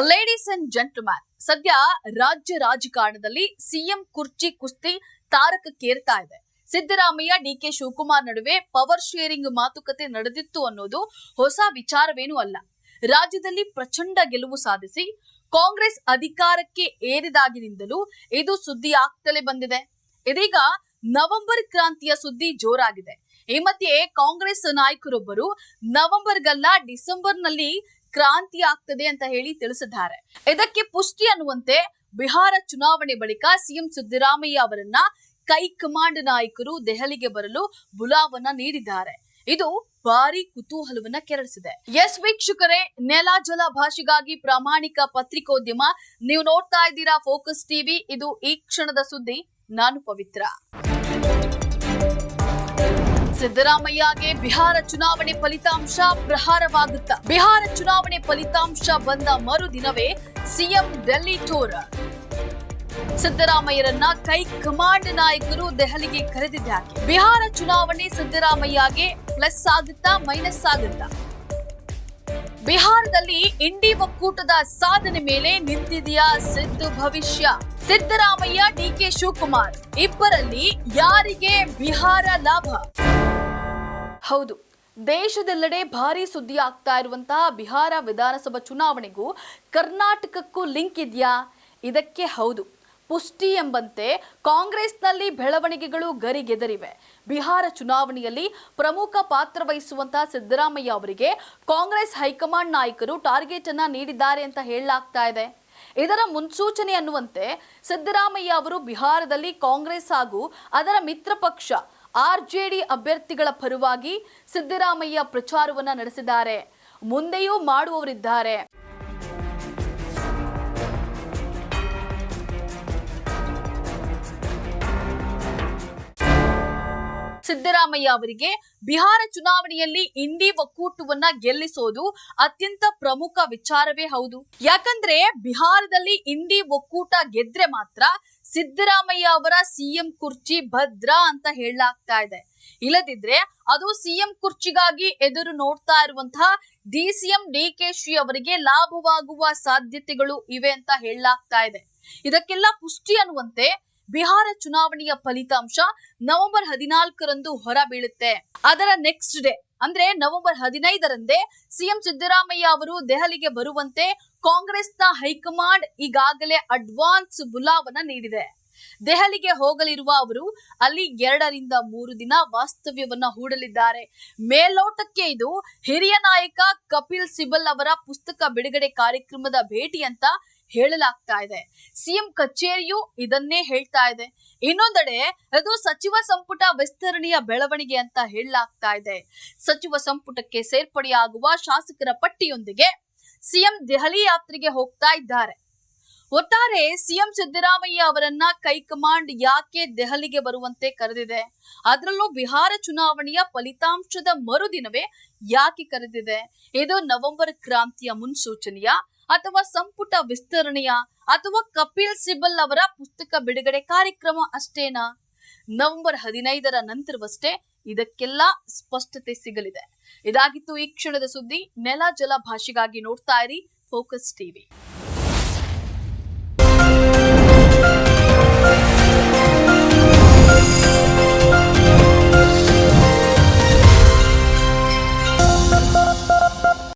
Ladies and gentleman ಸದ್ಯ ರಾಜ್ಯ ರಾಜಕಾರಣದಲ್ಲಿ ಸಿಎಂ ಕುರ್ಚಿ ಕುಸ್ತಿ ತಾರಕಕ್ಕೇರ್ತಾ ಇದೆ. ಸಿದ್ದರಾಮಯ್ಯ ಡಿಕೆ ಶಿವಕುಮಾರ್ ನಡುವೆ ಪವರ್ ಶೇರಿಂಗ್ ಮಾತುಕತೆ ನಡೆದಿತ್ತು ಅನ್ನೋದು ಹೊಸ ವಿಚಾರವೇನೂ ಅಲ್ಲ. ರಾಜ್ಯದಲ್ಲಿ ಪ್ರಚಂಡ ಗೆಲುವು ಸಾಧಿಸಿ ಕಾಂಗ್ರೆಸ್ ಅಧಿಕಾರಕ್ಕೆ ಏರಿದಾಗಿನಿಂದಲೂ ಇದು ಸುದ್ದಿ ಆಗ್ತಲೇ ಬಂದಿದೆ. ಇದೀಗ ನವೆಂಬರ್ ಕ್ರಾಂತಿಯ ಸುದ್ದಿ ಜೋರಾಗಿದೆ. ಈ ಮಧ್ಯೆ ಕಾಂಗ್ರೆಸ್ ನಾಯಕರೊಬ್ಬರು ನವೆಂಬರ್ಗಲ್ಲ ಡಿಸೆಂಬರ್ನಲ್ಲಿ ಕ್ರಾಂತಿ ಆಗ್ತದೆ ಅಂತ ಹೇಳಿ ತಿಳಿಸಿದ್ದಾರೆ. ಇದಕ್ಕೆ ಪುಷ್ಟಿ ಅನ್ನುವಂತೆ ಬಿಹಾರ ಚುನಾವಣೆ ಬಳಿಕ ಸಿಎಂ ಸಿದ್ದರಾಮಯ್ಯ ಅವರನ್ನ ಕೈಕಮಾಂಡ್ ನಾಯಕರು ದೆಹಲಿಗೆ ಬರಲು ಬುಲಾವನ್ನ ನೀಡಿದ್ದಾರೆ. ಇದು ಭಾರಿ ಕುತೂಹಲವನ್ನ ಕೆರಳಿಸಿದೆ. ಎಸ್ ವೀಕ್ಷಕರೇ, ನೆಲ ಜಲ ಭಾಷೆಗಾಗಿ ಪ್ರಾಮಾಣಿಕ ಪತ್ರಿಕೋದ್ಯಮ, ನೀವು ನೋಡ್ತಾ ಇದ್ದೀರಾ ಫೋಕಸ್ ಟಿವಿ, ಇದು ಈ ಕ್ಷಣದ ಸುದ್ದಿ, ನಾನು ಪವಿತ್ರ. ಸಿದ್ದರಾಮಯ್ಯಗೆ ಬಿಹಾರ ಚುನಾವಣೆ ಫಲಿತಾಂಶ ಪ್ರಹಾರವಾಗುತ್ತಾ ಬಿಹಾರ ಚುನಾವಣೆ ಫಲಿತಾಂಶ ಬಂದ ಮರುದಿನವೇ ಸಿಎಂ ಡೆಲ್ಲಿ ಟೂರ್. ಸಿದ್ದರಾಮಯ್ಯರನ್ನ ಕೈ ಕಮಾಂಡ್ ನಾಯಕರು ದೆಹಲಿಗೆ ಕರೆದಿದ್ದಾರೆ. ಬಿಹಾರ ಚುನಾವಣೆ ಸಿದ್ದರಾಮಯ್ಯಗೆ ಪ್ಲಸ್ ಆಗುತ್ತಾ ಮೈನಸ್ ಆಗುತ್ತಾ? ಬಿಹಾರದಲ್ಲಿ ಇಂಡಿ ಒಕ್ಕೂಟದ ಸಾಧನೆ ಮೇಲೆ ನಿಂತಿದೆಯಾ ಸಿದ್ದು ಭವಿಷ್ಯ? ಸಿದ್ದರಾಮಯ್ಯ ಡಿಕೆ ಶಿವಕುಮಾರ್ ಇಬ್ಬರಲ್ಲಿ ಯಾರಿಗೆ ಬಿಹಾರ ಲಾಭ? ಹೌದು, ದೇಶದೆಲ್ಲೆಡೆ ಭಾರಿ ಸುದ್ದಿ ಆಗ್ತಾ ಇರುವಂತಹ ಬಿಹಾರ ವಿಧಾನಸಭಾ ಚುನಾವಣೆಗೂ ಕರ್ನಾಟಕಕ್ಕೂ ಲಿಂಕ್ ಇದೆಯಾ? ಇದಕ್ಕೆ ಹೌದು, ಪುಷ್ಟಿ ಎಂಬಂತೆ ಕಾಂಗ್ರೆಸ್ನಲ್ಲಿ ಬೆಳವಣಿಗೆಗಳು ಗರಿಗೆದರಿವೆ. ಬಿಹಾರ ಚುನಾವಣೆಯಲ್ಲಿ ಪ್ರಮುಖ ಪಾತ್ರ ವಹಿಸುವಂತಹ ಸಿದ್ದರಾಮಯ್ಯ ಅವರಿಗೆ ಕಾಂಗ್ರೆಸ್ ಹೈಕಮಾಂಡ್ ನಾಯಕರು ಟಾರ್ಗೆಟ್ ಅನ್ನ ನೀಡಿದ್ದಾರೆ ಅಂತ ಹೇಳಲಾಗ್ತಾ ಇದೆ. ಇದರ ಮುನ್ಸೂಚನೆ ಅನ್ನುವಂತೆ ಸಿದ್ದರಾಮಯ್ಯ ಅವರು ಬಿಹಾರದಲ್ಲಿ ಕಾಂಗ್ರೆಸ್ ಹಾಗೂ ಅದರ ಮಿತ್ರ ಪಕ್ಷ ಆರ್ಜೆಡಿ ಅಭ್ಯರ್ಥಿಗಳ ಪರವಾಗಿ ಸಿದ್ದರಾಮಯ್ಯ ಪ್ರಚಾರವನ್ನ ನಡೆಸಿದ್ದಾರೆ. ಮುಂದೆಯೂ ಮಾಡುವವರಿದ್ದಾರೆ. ಸಿದ್ದರಾಮಯ್ಯ ಅವರಿಗೆ ಬಿಹಾರ ಚುನಾವಣೆಯಲ್ಲಿ ಇಂಡಿ ಒಕ್ಕೂಟವನ್ನ ಗೆಲ್ಲಿಸೋದು ಅತ್ಯಂತ ಪ್ರಮುಖ ವಿಚಾರವೇ ಹೌದು. ಯಾಕಂದ್ರೆ ಬಿಹಾರದಲ್ಲಿ ಇಂಡಿ ಒಕ್ಕೂಟ ಗೆದ್ರೆ ಮಾತ್ರ ಸಿದ್ದರಾಮಯ್ಯ ಅವರ ಸಿಎಂ ಕುರ್ಚಿ ಭದ್ರ ಅಂತ ಹೇಳಲಾಗ್ತಾ ಇದೆ. ಇಲ್ಲದಿದ್ರೆ ಅದು ಸಿಎಂ ಕುರ್ಚಿಗಾಗಿ ಎದುರು ನೋಡ್ತಾ ಇರುವಂತಹ ಡಿಸಿಎಂ ಡಿಕೆಶಿ ಅವರಿಗೆ ಲಾಭವಾಗುವ ಸಾಧ್ಯತೆಗಳು ಇವೆ ಅಂತ ಹೇಳಲಾಗ್ತಾ ಇದೆ. ಇದಕ್ಕೆಲ್ಲ ಪುಷ್ಟಿ ಅನ್ನುವಂತೆ ಬಿಹಾರ ಚುನಾವಣೆಯ ಫಲಿತಾಂಶ ನವೆಂಬರ್ ಹದಿನಾಲ್ಕರಂದು ಹೊರಬೀಳುತ್ತೆ. ಅದರ ನೆಕ್ಸ್ಟ್ ಡೇ ಅಂದ್ರೆ ನವೆಂಬರ್ ಹದಿನೈದರಂದೇ ಸಿಎಂ ಸಿದ್ದರಾಮಯ್ಯ ಅವರು ದೆಹಲಿಗೆ ಬರುವಂತೆ ಕಾಂಗ್ರೆಸ್ನ ಹೈಕಮಾಂಡ್ ಈಗಾಗಲೇ ಅಡ್ವಾನ್ಸ್ ಬುಲಾವನ ನೀಡಿದೆ. ದೆಹಲಿಗೆ ಹೋಗಲಿರುವ ಅವರು ಅಲ್ಲಿ ಎರಡರಿಂದ ಮೂರು ದಿನ ವಾಸ್ತವ್ಯವನ್ನ ಹೂಡಲಿದ್ದಾರೆ. ಮೇಲೋಟಕ್ಕೆ ಇದು ಹಿರಿಯ ನಾಯಕ ಕಪಿಲ್ ಸಿಬಲ್ ಅವರ ಪುಸ್ತಕ ಬಿಡುಗಡೆ ಕಾರ್ಯಕ್ರಮದ ಭೇಟಿ ಅಂತ ಹೇಳಲಾಗ್ತಾ ಇದೆ. ಸಿಎಂ ಕಚೇರಿಯು ಇದನ್ನೇ ಹೇಳ್ತಾ ಇದೆ. ಇನ್ನೊಂದೆಡೆ ಅದು ಸಚಿವ ಸಂಪುಟ ವಿಸ್ತರಣೆಯ ಬೆಳವಣಿಗೆ ಅಂತ ಹೇಳಲಾಗ್ತಾ ಇದೆ. ಸಚಿವ ಸಂಪುಟಕ್ಕೆ ಸೇರ್ಪಡೆಯಾಗುವ ಶಾಸಕರ ಪಟ್ಟಿಯೊಂದಿಗೆ ಸಿಎಂ ದೆಹಲಿ ಯಾತ್ರೆಗೆ ಹೋಗ್ತಾ ಇದ್ದಾರೆ. ಒಟ್ಟಾರೆ ಸಿಎಂ ಸಿದ್ದರಾಮಯ್ಯ ಅವರನ್ನ ಕೈಕಮಾಂಡ್ ಯಾಕೆ ದೆಹಲಿಗೆ ಬರುವಂತೆ ಕರೆದಿದೆ? ಅದರಲ್ಲೂ ಬಿಹಾರ ಚುನಾವಣೆಯ ಫಲಿತಾಂಶದ ಮರುದಿನವೇ ಯಾಕೆ ಕರೆದಿದೆ? ಇದು ನವೆಂಬರ್ ಕ್ರಾಂತಿಯ ಮುನ್ಸೂಚನೆಯ? ಅಥವಾ ಸಂಪುಟ ವಿಸ್ತರಣೆಯ ಅಥವಾ ಕಪಿಲ್ ಸಿಬಲ್ ಅವರ ಪುಸ್ತಕ ಬಿಡುಗಡೆ ಕಾರ್ಯಕ್ರಮ ಅಷ್ಟೇನಾ? ನವೆಂಬರ್ ಹದಿನೈದರ ನಂತರವಷ್ಟೇ ಇದಕ್ಕೆಲ್ಲ ಸ್ಪಷ್ಟತೆ ಸಿಗಲಿದೆ. ಇದಾಗಿತ್ತು ಈ ಕ್ಷಣದ ಸುದ್ದಿ. ನೆಲ ಜಲ ಭಾಷೆಗಾಗಿ ನೋಡ್ತಾ ಇರಿ ಫೋಕಸ್ ಟಿವಿ